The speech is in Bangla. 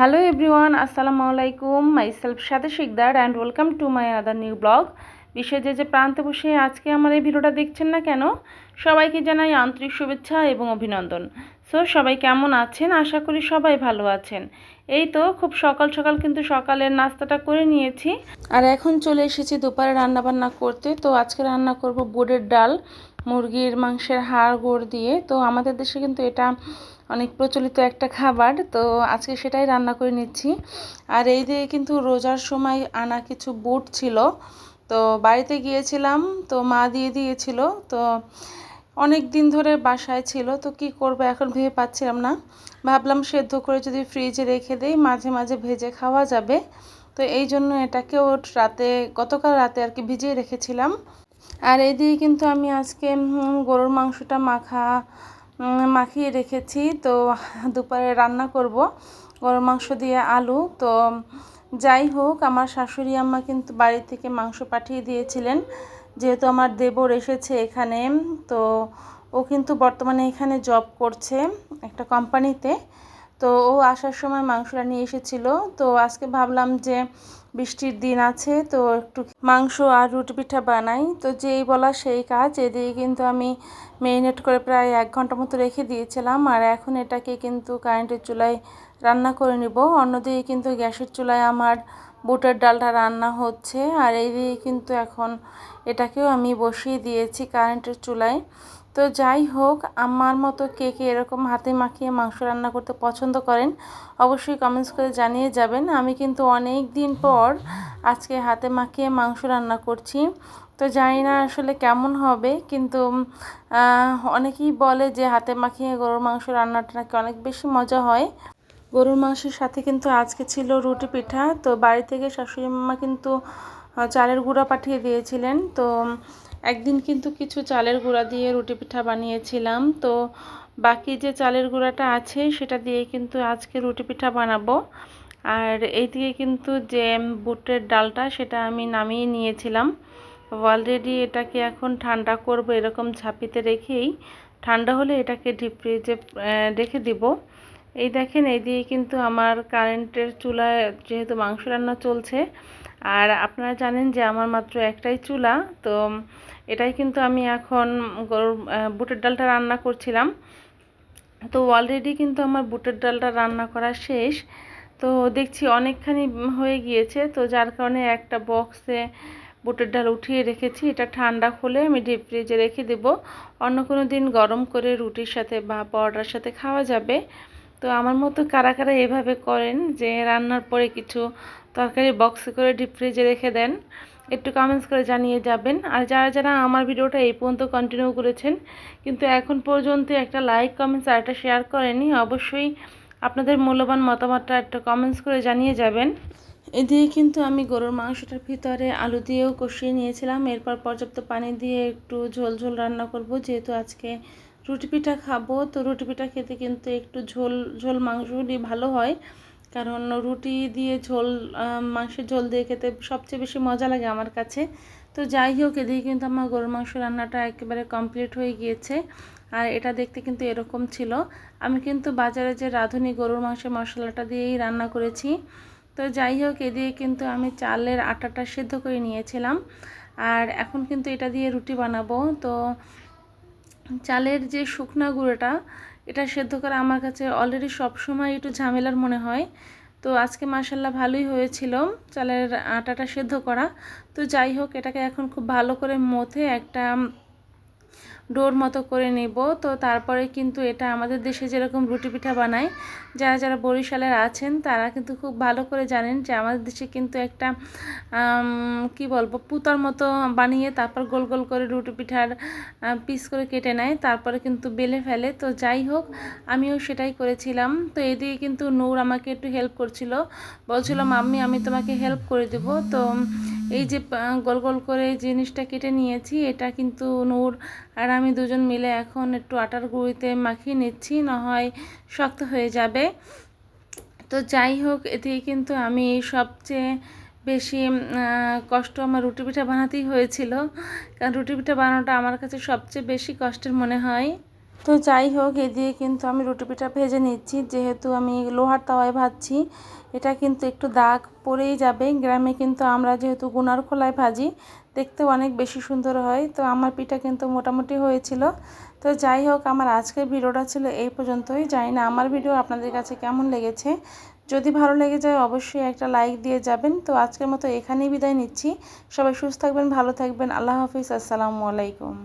হ্যালো এভরিওয়ান আসসালামু আলাইকুম myself Sathe Sikdar and welcome to my other new blog বিশ্বের যে যে প্রান্তে বসে আজকে আমার এই ভিডিওটা দেখছেন না কেন, সবাইকে জানাই আন্তরিক শুভেচ্ছা এবং অভিনন্দন। সো সবাই কেমন আছেন? আশা করি সবাই ভালো আছেন। এই তো খুব সকাল সকাল কিন্তু সকালের নাস্তাটা করে নিয়েছি। আর এখন চলে এসেছি দুপুরে রান্না বান্না করতে। তো আজকে রান্না করব বুটের ডাল, মুরগির মাংসের হাড় গোড় দিয়ে। তো আমাদের দেশে কিন্তু এটা অনেক প্রচলিত একটা খাবার, তো আজকে সেটাই রান্না করে নিচ্ছি। আর এই দিয়ে কিন্তু রোজার সময় আনা কিছু বুট ছিল, তো বাড়িতে গিয়েছিলাম, তো মা দিয়ে দিয়েছিল, তো অনেক দিন ধরে বাসায় ছিল, তো কি করব এখন ভেবে পাচ্ছিলাম না। ভাবলাম সেদ্ধ করে যদি ফ্রিজে রেখে দেই, মাঝে মাঝে ভেজে খাওয়া যাবে। তো এই জন্য এটাকেও রাতে, গতকাল রাতে আর কি ভিজিয়ে রেখেছিলাম। আর এই দিয়ে কিন্তু আমি আজকে গরুর মাংসটা মাখা মাখিয়ে রেখেছি। তো দুপুরে রান্না করব। গরুর মাংস দিয়ে আলু। তো যাই হোক, আমার শাশুড়ি আম্মা কিন্তু বাড়ি থেকে মাংস পাঠিয়ে দিয়েছিলেন। যেহেতু আমার দেবর এসেছে এখানে, তো ও কিন্তু বর্তমানে এখানে জব করছে একটা কোম্পানিতে তো ও আসার সময় মাংসটা নিয়ে এসেছিল। তো আজকে ভাবলাম যে বৃষ্টির দিন আছে, তো একটু মাংস আর রুটি পিঠা বানাই। তো যেই বলা সেই কাজ, এদিকে কিন্তু আমি মেরিনেট করে প্রায় এক ঘণ্টা মতো রেখে দিয়েছিলাম, আর এখন এটাকে কিন্তু কারেন্টের চুলায় রান্না করে নিব। অন্যদিকে কিন্তু গ্যাসের চুলায় আমার বুটের ডালটা রান্না হচ্ছে, আর এই দিয়ে কিন্তু এখন এটাকেও আমি বসিয়ে দিয়েছি কারেন্টের চুলায়। তো যাই হোক, আমার মতো কে কে এরকম হাতে মাখিয়ে মাংস রান্না করতে পছন্দ করেন, অবশ্যই কমেন্টস করে জানিয়ে যাবেন। আমি কিন্তু অনেক দিন পর আজকে হাতে মাখিয়ে মাংস রান্না করছি। তো জানি না আসলে কেমন হবে, কিন্তু অনেকেই বলে যে হাতে মাখিয়ে গরুর মাংস রান্নাটা নাকি অনেক বেশি মজা হয়। গরুর মাংসের সাথে কিন্তু আজকে ছিল রুটি পিঠা, তো বাড়ি থেকে শাশুড়ি মামা কিন্তু চালের গুঁড়া পাঠিয়ে দিয়েছিলেন। তো একদিন কিন্তু কিছু চালের গুঁড়া দিয়ে রুটি পিঠা বানিয়েছিলাম। তো বাকি যে চালের গুঁড়াটা আছে, সেটা দিয়ে কিন্তু আজকে রুটি পিঠা বানাবো। আর এইদিকে কিন্তু যে বুটের ডালটা, সেটা আমি নামিয়ে নিয়েছিলাম। অলরেডি এটাকে এখন ঠান্ডা করব, এরকম ঝাঁপিতে রেখেই। ঠান্ডা হলে এটাকে ডিপ ফ্রিজে রেখে দিব। এই দেখেন, এই দিয়ে কিন্তু আমার কারেন্টের চুলায় যেহেতু মাংস রান্না চলছে, আর আপনারা জানেন যে আমার মাত্র একটাই চুলা, তো এটাই কিন্তু আমি এখন গরুর বুটের ডালটা রান্না করছিলাম। তো অলরেডি কিন্তু আমার বুটের ডালটা রান্না করা শেষ, তো দেখছি অনেকখানি হয়ে গিয়েছে, তো যার কারণে একটা বক্সে বুটের ডাল উঠিয়ে রেখেছি, এটা ঠান্ডা হলে আমি ডিপ ফ্রিজে রেখে দেব। অন্য কোনো দিন গরম করে রুটির সাথে বা পরোটার সাথে খাওয়া যাবে। তো আমার মতো কারা কারা এভাবে করেন যে রান্নার পরে কিছু তরকারি বক্সে করে ডিপ ফ্রিজে রেখে দেন, একটু কমেন্টস করে জানিয়ে যাবেন। আর যারা যারা আমার ভিডিওটা এই পর্যন্ত কন্টিনিউ করেছেন, কিন্তু এখন পর্যন্ত একটা লাইক কমেন্টস আর একটা শেয়ার করেনি অবশ্যই আপনাদের মূল্যবান মতামতটা একটা কমেন্টস করে জানিয়ে যাবেন। এদিকে কিন্তু আমি গরুর মাংসটার ভিতরে আলু দিয়েও কষিয়ে নিয়েছিলাম। এরপর পর্যাপ্ত পানি দিয়ে একটু ঝোল ঝোল রান্না করব, যেহেতু আজকে রুটি পিঠা খাব, তো রুটি পিঠা খেতে কিন্তু একটু ঝোল ঝোল মাংস দিয়ে ভালো হয়। কারণ রুটি দিয়ে ঝোল মাংসের ঝোল দিয়ে খেতে সবচেয়ে বেশি মজা লাগে আমার কাছে। তো যাই হোক, এদিকে কিন্তু আমার গরুর মাংস রান্নাটা একেবারে কমপ্লিট হয়ে গিয়েছে। আর এটা দেখতে কিন্তু এরকম ছিল। আমি কিন্তু বাজারে যে রাঁধুনি গরুর মাংসের মশলাটা দিয়েই রান্না করেছি। তো যাই হোক, এদিকে কিন্তু আমি চালের আটাটা সেদ্ধ করে নিয়েছিলাম। আর এখন কিন্তু এটা দিয়ে রুটি বানাবো। তো চালের যে শুকনা গুঁড়োটা, এটা সেদ্ধ করা আমার কাছে অলরেডি সবসময় একটু ঝামেলার মনে হয়। তো আজকে মাসাল্লাহ ভালোই হয়েছিল চালের আটাটা সেদ্ধ করা। তো যাই হোক, এটাকে এখন খুব ভালো করে মথে একটা ডোর মতো করে নেব। তো তারপরে কিন্তু এটা আমাদের দেশে যেরকম রুটি পিঠা বানায়, যারা যারা বরিশালের আছেন তারা কিন্তু খুব ভালো করে জানেন যে আমাদের দেশে কিন্তু একটা কি বলব, পুতার মতো বানিয়ে তারপর গোল গোল করে রুটি পিঠার পিস করে কেটে নেয়, তারপরে কিন্তু বেলে ফেলে। তো যাই হোক, আমিও সেটাই করেছিলাম। তো এদিকে কিন্তু নূর আমাকে একটু হেল্প করছিল। বলছিল, মাম্মি, আমি তোমাকে হেল্প করে দেবো। তো এই যে গোল গোল করে জিনিসটা কেটে নিয়েছি, এটা কিন্তু নূর আর আমি দুজন মিলে এখন একটু আটার গুঁড়িতে মাখিয়ে নিচ্ছি, না হয় শক্ত হয়ে যাবে। তো যাই হোক, এতে কিন্তু আমি সবচেয়ে বেশি কষ্ট আমার রুটি পিঠা বানাতেই হয়েছিল। কারণ রুটি পিঠা বানানোটা আমার কাছে সবচেয়ে বেশি কষ্টের মনে হয়। তো যাই হোক এ দিয়ে কিন্তু আমি রুটি পিঠা ভেজে নিচ্ছি। যেহেতু আমি লোহার তাওয়ায় ভাজছি, এটা কিন্তু একটু দাগ পড়েই যাবে। গ্রামে কিন্তু আমরা যেহেতু গুনার খোলায় ভাজি দেখতে অনেক বেশি সুন্দর হয়। তো আমার পিঠা কিন্তু মোটামুটি হয়েছিল। তো যাই হোক আমার আজকের ভিডিওটা ছিল এই পর্যন্তই। জানি না আমার ভিডিও আপনাদের কাছে কেমন লেগেছে। যদি ভালো লেগে যায়, অবশ্যই একটা লাইক দিয়ে যাবেন। তো আজকের মতো এখানেই বিদায় নিচ্ছি। সবাই সুস্থ থাকবেন, ভালো থাকবেন। আল্লাহ হাফিজ। আসসালামু আলাইকুম।